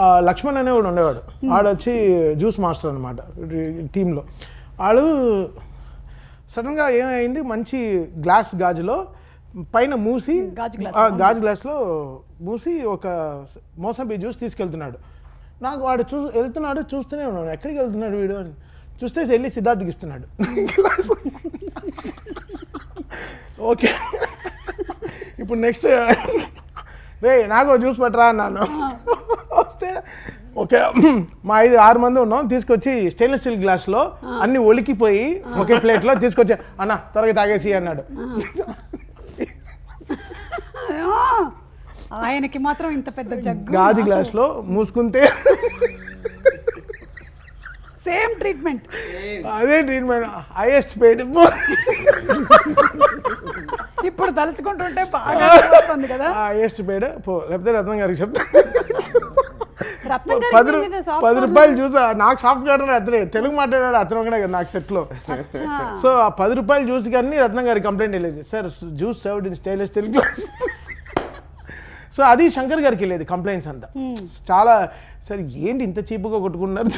లక్ష్మణ్ అనే వాడు ఉండేవాడు. ఆడు వచ్చి జ్యూస్ మాస్టర్ అనమాట టీంలో. ఆడు సడన్గా ఏమైంది మంచి గ్లాస్ గాజులో పైన మూసి గాజు గ్లాస్. ఆ, గాజు గ్లాస్లో మూసి ఒక మోసంబి జ్యూస్ తీసుకెళ్తున్నాడు. నాకు వాడు చూ వెళ్తున్నాడు చూస్తూనే ఉన్నాడు. ఎక్కడికి వెళ్తున్నాడు వీడు అని. చూస్తే వెళ్ళి సిద్ధార్థ్కి ఇస్తున్నాడు. ఓకే. ఇప్పుడు నెక్స్ట్ రే నాకు జ్యూస్ పట్టరా అన్నాను. వస్తే ఓకే మా ఐదు ఆరు మంది ఉన్నాం తీసుకొచ్చి స్టెయిన్లెస్ స్టీల్ గ్లాస్లో అన్ని ఒలికిపోయి ఒకే ప్లేట్లో తీసుకొచ్చి అన్న త్వరగా తాగేసి అన్నాడు. ఆయనకి మాత్రం ఇంత పెద్ద జగ్గు గాజు గ్లాస్లో మూసుకుంటే సేమ్ ట్రీట్మెంట్ అదే ట్రీట్మెంట్ హైయెస్ట్ పెయిడ్ ఇప్పుడు తలుచుకుంటుంటే బాగా వస్తుంది కదా. హైయెస్ట్ పెయిడ్ పో లేకపోతే రత్నం గారికి చెప్తా. రత్నం గారి పది పది. రూపాయలు చూసా. నాకు సాఫ్ట్ కార్నర్ అతనే తెలుగు మాట్లాడాడు అతను కదా నాకు సెట్లో. సో ఆ పది రూపాయలు జ్యూస్ కానీ రత్నం గారి కంప్లైంట్ వెళ్ళేది. Sir juice served in stylish steel glass so అది శంకర్ గారికి వెళ్ళేది కంప్లైంట్స్ అంతా. చాలా సార్ ఏంటి ఇంత చీపుగా కొట్టుకున్నారు?